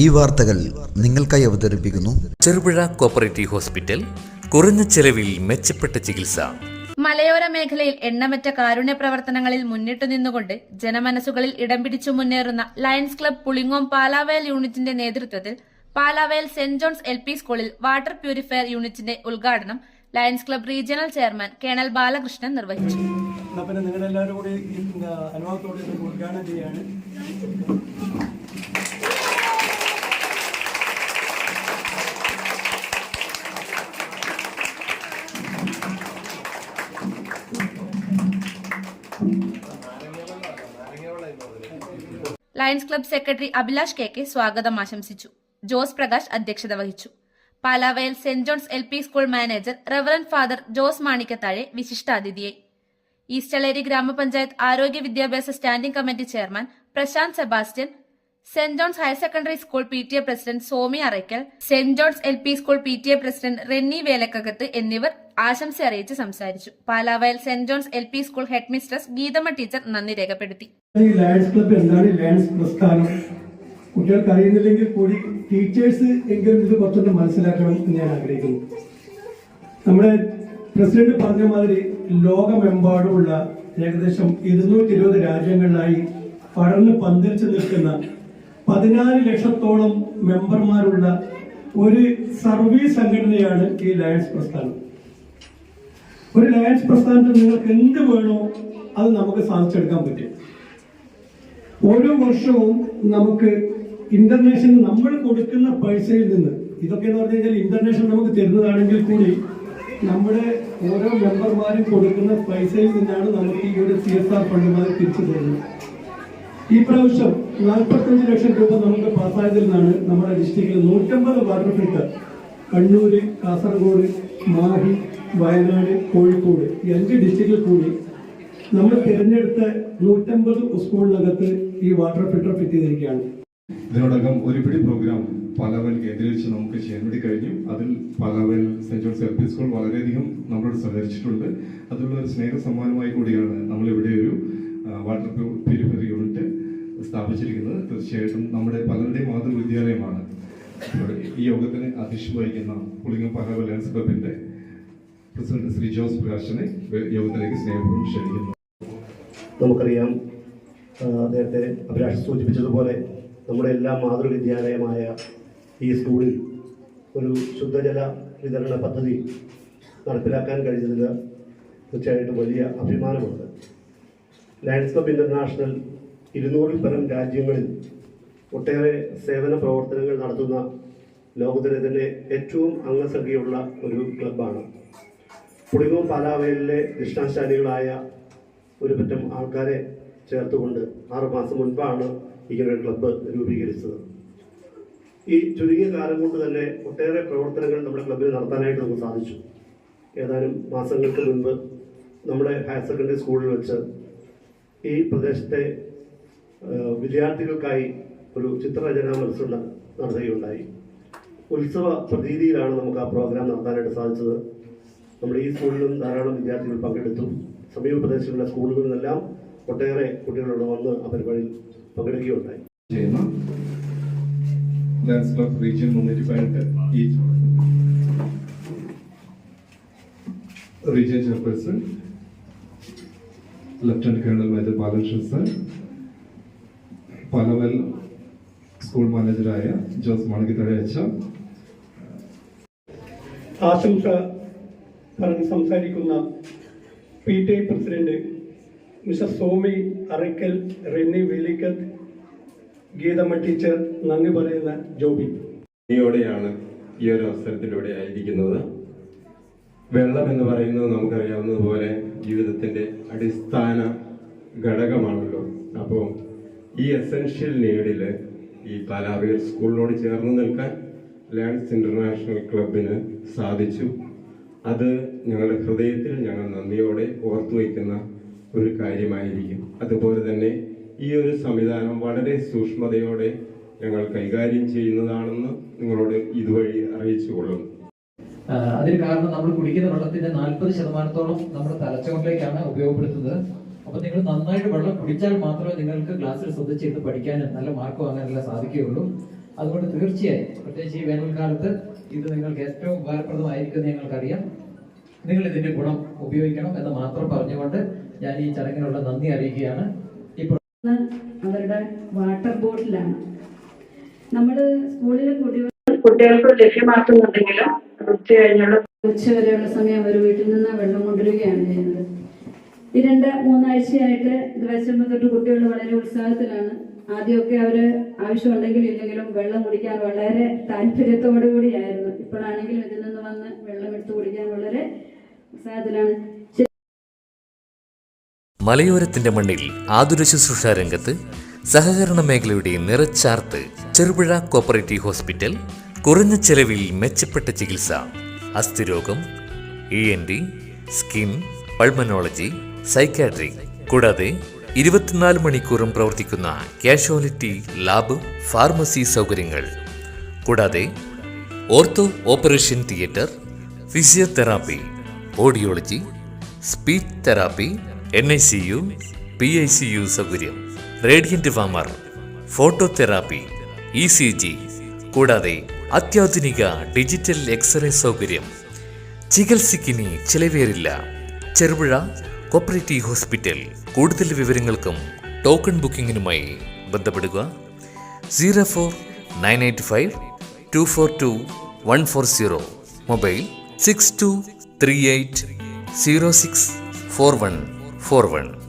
ഈ വാർത്തകൾ നിങ്ങൾക്കായി അവതരിപ്പിക്കുന്നു. ചെറുപുഴ കോപ്പറേറ്റീവ് ഹോസ്പിറ്റൽ കുറഞ്ഞ ചെലവിൽ മെച്ചപ്പെട്ട ചികിത്സ. മലയോര മേഖലയിൽ എണ്ണമറ്റ കാരുണ്യ പ്രവർത്തനങ്ങളിൽ മുന്നിട്ടു നിന്നുകൊണ്ട് ജനമനസ്സുകളിൽ ഇടം പിടിച്ചു മുന്നേറുന്ന ലയൺസ് ക്ലബ് പുളിങ്ങോം പാലാവയൽ യൂണിറ്റിന്റെ നേതൃത്വത്തിൽ Palavayal saint John's L P സ്കൂളിൽ വാട്ടർ പ്യൂരിഫയർ യൂണിറ്റിന്റെ ഉദ്ഘാടനം Lions club regional chairman colonel Balakrishnan നിർവഹിച്ചു. Lions club secretary Abhilash K K സ്വാഗതം ആശംസിച്ചു. ജോസ് പ്രകാശ് അധ്യക്ഷത വഹിച്ചു. Palavayal saint John's L P school manager reverend father Jose Manikkathazhe വിശിഷ്ടാതിഥിയായി. Eastelery grama panchayat ആരോഗ്യ വിദ്യാഭ്യാസ standing committee chairman Prashanth Sebastian saint John's higher secondary school P T A president Somi Arakkal saint John's L P school P T A president Renny Velakkakathu എന്നിവർ ആശംസ അറിയിച്ച് സംസാരിച്ചു. Palavayal saint John's L P school headmistress Geethamma teacher നന്ദി രേഖപ്പെടുത്തി. എന്താണ് പ്രസ്ഥാനം? കുട്ടികൾക്ക് അറിയുന്നില്ലെങ്കിൽ കൂടി ടീച്ചേഴ്സ് എങ്കിലും ഇത് കുറച്ചൊന്ന് മനസ്സിലാക്കണം എന്ന് ഞാൻ ആഗ്രഹിക്കുന്നു. നമ്മുടെ പ്രസിഡന്റ് പറഞ്ഞ മാതിരി ലോകമെമ്പാടുമുള്ള ഏകദേശം ഇരുന്നൂറ്റി ഇരുപത് രാജ്യങ്ങളിലായി പടർന്ന് പന്തിരിച്ചു നിൽക്കുന്ന പതിനാല് ലക്ഷത്തോളം മെമ്പർമാരുള്ള ഒരു സർവീസ് സംഘടനയാണ് ഈ ലയൺസ് പ്രസ്ഥാനം. ഒരു ലയൻസ് പ്രസ്ഥാനത്തിൽ നിങ്ങൾക്ക് എന്ത് വേണോ അത് നമുക്ക് സാധിച്ചെടുക്കാൻ പറ്റും. ഓരോ വർഷവും നമുക്ക് ഇന്റർനാഷണൽ നമ്മൾ കൊടുക്കുന്ന പൈസയിൽ നിന്ന് ഇതൊക്കെ എന്ന് പറഞ്ഞു കഴിഞ്ഞാൽ ഇന്റർനാഷണൽ നമുക്ക് തരുന്നതാണെങ്കിൽ കൂടി നമ്മുടെ ഓരോ മെമ്പർമാരും കൊടുക്കുന്ന പൈസയിൽ നിന്നാണ് നമുക്ക് ഈ ഒരു സി എസ് ആർ ഫണ്ടുമായി തിരിച്ചു തരുന്നത്. ഈ പ്രാവശ്യം നാൽപ്പത്തഞ്ച് ലക്ഷം രൂപ നമുക്ക് പാസ്സായതിൽ നിന്നാണ് നമ്മുടെ ഡിസ്ട്രിക്റ്റിൽ നൂറ്റമ്പത് വാട്ടർ ഫിൽട്ടർ കണ്ണൂര് കാസർഗോഡ് മാഹി വയനാട് കോഴിക്കോട് ഈ അഞ്ച് ഡിസ്ട്രിക്റ്റിൽ കൂടി നമ്മൾ തിരഞ്ഞെടുത്ത നൂറ്റമ്പത് സ്കൂളിനകത്ത് ഈ വാട്ടർ ഫിൽട്ടർ ഫിറ്റ് ചെയ്തിരിക്കുകയാണ്. ഇതിനോടകം ഒരുപിടി പ്രോഗ്രാം പലവൽ കേന്ദ്രീകരിച്ച് നമുക്ക് ചെയ്യാൻ വേണ്ടി കഴിഞ്ഞു. അതിൽ Palavayal saint John's L P school വളരെയധികം നമ്മളോട് സഹകരിച്ചിട്ടുണ്ട്. അതിലുള്ള ഒരു സ്നേഹ സമ്മാനമായി കൂടിയാണ് നമ്മളിവിടെ ഒരു വാട്ടർ പ്യൂരിഫയർ യൂണിറ്റ് സ്ഥാപിച്ചിരിക്കുന്നത്. തീർച്ചയായിട്ടും നമ്മുടെ പലരുടെയും മാതൃവിദ്യാലയമാണ്. ഈ യോഗത്തിന് അധ്യക്ഷം വഹിക്കുന്ന പുളിങ്ങം പലവൽ ലയൺസ് ക്ലബിന്റെ പ്രസിഡന്റ് ശ്രീ ജോസ് പ്രകാശനെ യോഗത്തിലേക്ക് സ്നേഹപൂർവം ക്ഷണിക്കുന്നു. നമുക്കറിയാം നേരത്തെ അഭിലാഷ് സൂചിപ്പിച്ചതുപോലെ നമ്മുടെ എല്ലാ മാതൃവിദ്യാലയമായ ഈ സ്കൂളിൽ ഒരു ശുദ്ധജല വിതരണ പദ്ധതി നടപ്പിലാക്കാൻ കഴിഞ്ഞതിൽ തീർച്ചയായിട്ടും വലിയ അഭിമാനമുണ്ട്. ലയൺസ് ക്ലബ് ഇന്റർനാഷണൽ ഇരുന്നൂറിൽ പരം രാജ്യങ്ങളിൽ ഒട്ടേറെ സേവന പ്രവർത്തനങ്ങൾ നടത്തുന്ന ലോകത്തിലെ തന്നെ ഏറ്റവും അംഗസംഖ്യയുള്ള ഒരു ക്ലബ്ബാണ് പുളിങ്ങോം പാലാവയലിലെ കൃഷ്ണാശാലികളായ ഒരു പറ്റം ആൾക്കാരെ ചേർത്തുകൊണ്ട് ആറുമാസം മുൻപാണ് ഇങ്ങനൊരു ക്ലബ്ബ് രൂപീകരിച്ചത്. ഈ ചുരുങ്ങിയ കാലം കൊണ്ട് തന്നെ ഒട്ടേറെ പ്രവർത്തനങ്ങൾ നമ്മുടെ ക്ലബ്ബിൽ നടത്താനായിട്ട് നമുക്ക് സാധിച്ചു. ഏതാനും മാസങ്ങൾക്ക് മുൻപ് നമ്മുടെ ഹയർ സെക്കൻഡറി സ്കൂളിൽ വെച്ച് ഈ പ്രദേശത്തെ വിദ്യാർത്ഥികൾക്കായി ഒരു ചിത്രരചനാ മത്സരം നടത്തുകയുണ്ടായി. ഉത്സവ പ്രതീതിയിലാണ് നമുക്ക് ആ പ്രോഗ്രാം നടത്താനായിട്ട് സാധിച്ചത്. നമ്മുടെ ഈ സ്കൂളിലും ധാരാളം വിദ്യാർത്ഥികൾ പങ്കെടുത്തു. സമീപ പ്രദേശങ്ങളിലെ സ്കൂളുകളിൽ നിന്നെല്ലാം ഒട്ടേറെ കുട്ടികളോട് വന്ന് ആ പരിപാടിയിൽ പങ്കെടുക്കുകയുണ്ടായി. ചെയ്യുന്ന. ലയൺസ് ക്ലബ് റീജിയൻ മുന്നൂറ്റി പതിനെട്ട് ഈ region chairperson lieutenant colonel major Balakrishnan sir Palavayal school മാനേജറായ Jose Manikkathazha അച്ഛ ആശംസ പറഞ്ഞ് സംസാരിക്കുന്ന P T I president mister Somi Arakkal Renny Velikkathu Geethamma teacher നന്ദി പറയുന്ന ജോബി. ഇനിയോടെയാണ് ഈ ഒരു അവസരത്തിലൂടെ ആയിരിക്കുന്നത്. വെള്ളം എന്ന് പറയുന്നത് നമുക്കറിയാവുന്നതുപോലെ ജീവിതത്തിന്റെ അടിസ്ഥാന ഘടകമാണല്ലോ. അപ്പോൾ ഈ എസെൻഷ്യൽ നീഡിൽ ഈ പാലാവിയർ സ്കൂളിനോട് ചേർന്ന് നിൽക്കാൻ ലാൻഡ്സ് ഇന്റർനാഷണൽ ക്ലബിന് സാധിച്ചു. അത് ഞങ്ങളുടെ ഹൃദയത്തിൽ ഞങ്ങൾ നന്ദിയോടെ ഓർത്തു വയ്ക്കുന്ന ഒരു കാര്യമായിരിക്കും. അതുപോലെ തന്നെ ഈ ഒരു സംവിധാനം വളരെ സൂക്ഷ്മതയോടെ ഞങ്ങൾ കൈകാര്യം ചെയ്യുന്നതാണെന്ന് നിങ്ങളോട് ഇതുവഴി അറിയിച്ചു കൊള്ളുന്നു. അതിന് കാരണം നമ്മൾ കുടിക്കുന്ന വെള്ളത്തിന്റെ നാൽപ്പത് ശതമാനത്തോളം നമ്മുടെ തലച്ചോറിലേക്കാണ് ഉപയോഗപ്പെടുത്തുന്നത്. അപ്പൊ നിങ്ങൾ നന്നായിട്ട് വെള്ളം കുടിച്ചാൽ മാത്രമേ നിങ്ങൾക്ക് ക്ലാസ്സിൽ ശ്രദ്ധിച്ചിരുന്ന് പഠിക്കാനും നല്ല മാർക്ക് വാങ്ങാനെല്ലാം സാധിക്കുകയുള്ളൂ. അതുകൊണ്ട് തീർച്ചയായും പ്രത്യേകിച്ച് ഈ വേനൽക്കാലത്ത് ഇത് നിങ്ങൾക്ക് ഏറ്റവും ഉപകാരപ്രദമായിരിക്കുമെന്ന് ഞങ്ങൾക്കറിയാം. നിങ്ങൾ ഇതിന്റെ ഗുണം ഉപയോഗിക്കണം എന്ന് മാത്രം പറഞ്ഞുകൊണ്ട് ഞാൻ ഈ ചടങ്ങിനുള്ള നന്ദി അറിയിക്കുകയാണ്. ഇപ്പോൾ അവരുടെ വാട്ടർ ബോട്ടിലാണ്. നമ്മൾ സ്കൂളിലെ കുടിവെള്ളം കുട്ടികൾക്ക് ലഭ്യമാക്കുന്നുണ്ടെങ്കിലും ഉച്ച കഴിഞ്ഞുള്ള ഉച്ച വരെയുള്ള സമയം അവർ വീട്ടിൽ നിന്ന് വെള്ളം കൊണ്ടുവരികയാണ് ചെയ്യുന്നത്. ഈ രണ്ട് മൂന്നാഴ്ചയായിട്ട് ഇത് വെച്ചപ്പോൾ തൊട്ട് കുട്ടികൾ വളരെ ഉത്സാഹത്തിലാണ് ആദ്യമൊക്കെ അവർ ആവശ്യമുണ്ടെങ്കിലും ഇല്ലെങ്കിലും വെള്ളം കുടിക്കാൻ വളരെ താല്പര്യത്തോടു കൂടിയായിരുന്നു ഇപ്പോഴാണെങ്കിലും ഇതിൽ നിന്ന് വന്ന് വെള്ളം എടുത്ത് കുടിക്കാൻ വളരെ ഉത്സാഹത്തിലാണ്. മലയോരത്തിന്റെ മണ്ണിൽ ആതുര ശുശ്രൂഷ രംഗത്ത് സഹകരണ മേഖലയുടെ നിറച്ചാർത്ത് ചെറുപുഴ കോപ്പറേറ്റീവ് ഹോസ്പിറ്റൽ കുറഞ്ഞ ചെലവിൽ മെച്ചപ്പെട്ട ചികിത്സ അസ്ഥിരോഗം E N T skin pulmonology psychiatry കൂടാതെ ഇരുപത്തിനാല് മണിക്കൂറും പ്രവർത്തിക്കുന്ന കാഷ്വാലിറ്റി ലാബ് ഫാർമസി സൗകര്യങ്ങൾ. കൂടാതെ ortho operation theatre physiotherapy audiology speech therapy N I C U P I C U സൗകര്യം. Radiant warmer phototherapy E C G കൂടാതെ അത്യാധുനിക ഡിജിറ്റൽ എക്സ്റേ സൗകര്യം. ചികിത്സയ്ക്കിനി ചിലവേറില്ല. Cherupuzha cooperative hospital. കൂടുതൽ വിവരങ്ങൾക്കും ടോക്കൺ ബുക്കിംഗിനുമായി ബന്ധപ്പെടുക. Zero four nine eight five two four two one four zero. Mobile six two three eight zero six four one four one.